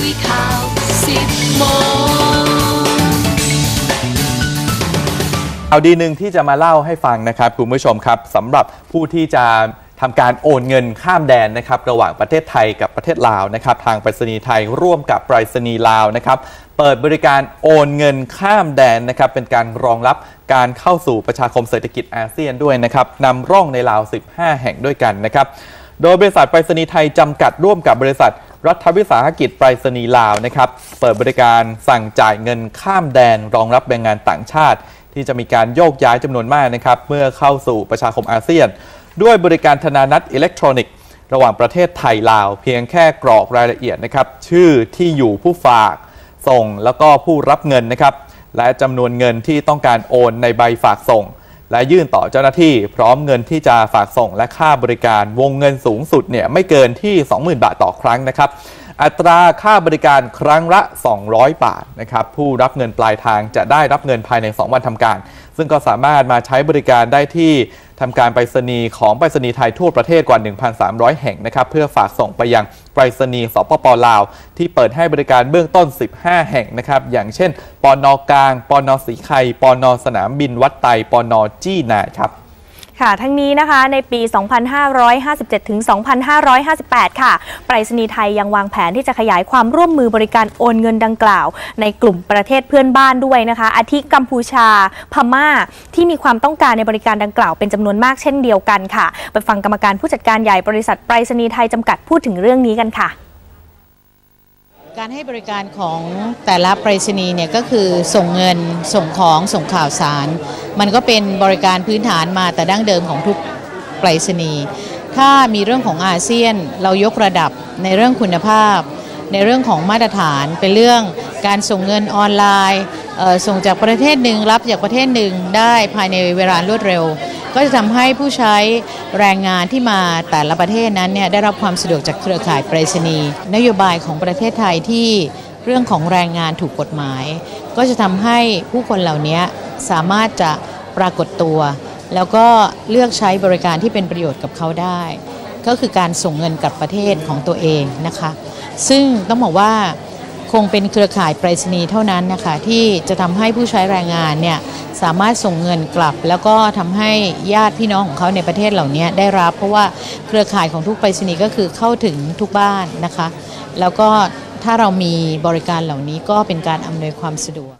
คุยข่าวสิบโมงข่าดีหนึ่งที่จะมาเล่าให้ฟังนะครับคุณผู้ชมครับสำหรับผู้ที่จะทำการโอนเงินข้ามแดนนะครับระหว่างประเทศไทยกับประเทศลาวนะครับทางไปรษณีย์ไทยร่วมกับไปรษณีย์ลาวนะครับเปิดบริการโอนเงินข้ามแดนนะครับเป็นการรองรับการเข้าสู่ประชาคมเศรษฐกิจอาเซียนด้วยนะครับนำร่องในลาว 15 แห่งด้วยกันนะครับโดยบริษัทไปรษณีย์ไทยจำกัดร่วมกับบริษัท รัฐวิสาหกิจไปรษณีย์ลาวนะครับ เปิดบริการสั่งจ่ายเงินข้ามแดนรองรับแรงงานต่างชาติ ที่จะมีการโยกย้ายจำนวนมากนะครับ เมื่อเข้าสู่ประชาคมอาเซียน ด้วยบริการธนานัตอิเล็กทรอนิกส์ระหว่างประเทศไทยลาว เพียงแค่กรอกรายละเอียดนะครับ ชื่อที่อยู่ผู้ฝาก ส่งแล้วก็ผู้รับเงินนะครับ และจำนวนเงินที่ต้องการโอนในใบฝากส่ง และยื่นต่อเจ้าหน้าที่พร้อมเงินที่จะฝากส่งและค่าบริการวงเงินสูงสุดเนี่ยไม่เกินที่ 20,000 บาทต่อครั้งนะครับ อัตราค่าบริการครั้งละ 200 บาทนะครับผู้รับเงินปลายทางจะได้รับเงินภายใน 2 วันทำการ ซึ่งก็สามารถมาใช้บริการได้ที่ทำการไปรษณีย์ของไปรษณีย์ไทยทั่วประเทศกว่า 1,300 แห่งนะครับเพื่อฝากส่งไปยังไปรษณีย์สปปลาว ที่เปิดให้บริการเบื้องต้น 15 แห่งนะครับอย่างเช่นปอนอกลางปอนอสีไข่ปอนอสนามบินวัดไตปอนอจี้นาครับ ค่ะทั้งนี้นะคะในปี 2557 ถึง 2558 ค่ะไปรษณีย์ไทยยังวางแผนที่จะขยายความร่วมมือบริการโอนเงินดังกล่าว ในกลุ่มประเทศเพื่อนบ้านด้วยนะคะ อาทิกัมพูชา พม่า ที่มีความต้องการในบริการดังกล่าวเป็นจำนวนมากเช่นเดียวกันค่ะ ไปฟังกรรมการผู้จัดการใหญ่บริษัทไปรษณีย์ไทยจำกัดพูดถึงเรื่องนี้กันค่ะ การให้บริการของแต่ละไปรษณีย์เนี่ยก็คือส่งเงินส่งของส่งข่าวสาร มันก็เป็นบริการพื้นฐานมาแต่ดั้งเดิมของทุกไปรษณีย์ถ้ามีเรื่องของอาเซียนเรายกระดับในเรื่องคุณภาพ ในเรื่องของมาตรฐานเป็นเรื่องการส่งเงินออนไลน์ส่งจากประเทศหนึ่งรับจากประเทศหนึ่งได้ภายในเวลารวดเร็ว ก็จะทำให้ผู้ใช้แรงงานที่มาแต่ละประเทศนั้นเนี่ยได้รับความสะดวกจากเครือข่ายไปรษณีย์นโยบายของประเทศไทยที่เรื่องของแรงงานถูกกฎหมาย ก็จะทำให้ผู้คนเหล่านี้สามารถจะปรากฏตัว แล้วก็เลือกใช้บริการที่เป็นประโยชน์กับเขาได้ ก็คือการส่งเงินกลับประเทศของตัวเองนะคะ ซึ่งต้องบอกว่าคงเป็นเครือข่ายไปรษณีย์เท่านั้นนะคะที่จะทำให้ผู้ใช้แรงงานเนี่ย สามารถส่งเงินกลับ แล้วก็ทำให้ญาติพี่น้องของเขาในประเทศเหล่านี้ได้รับ เพราะว่าเครือข่ายของทุกไปรษณีย์ก็คือเข้าถึงทุกบ้านนะคะ แล้วก็ถ้าเรามีบริการเหล่านี้ก็เป็นการอำนวยความสะดวก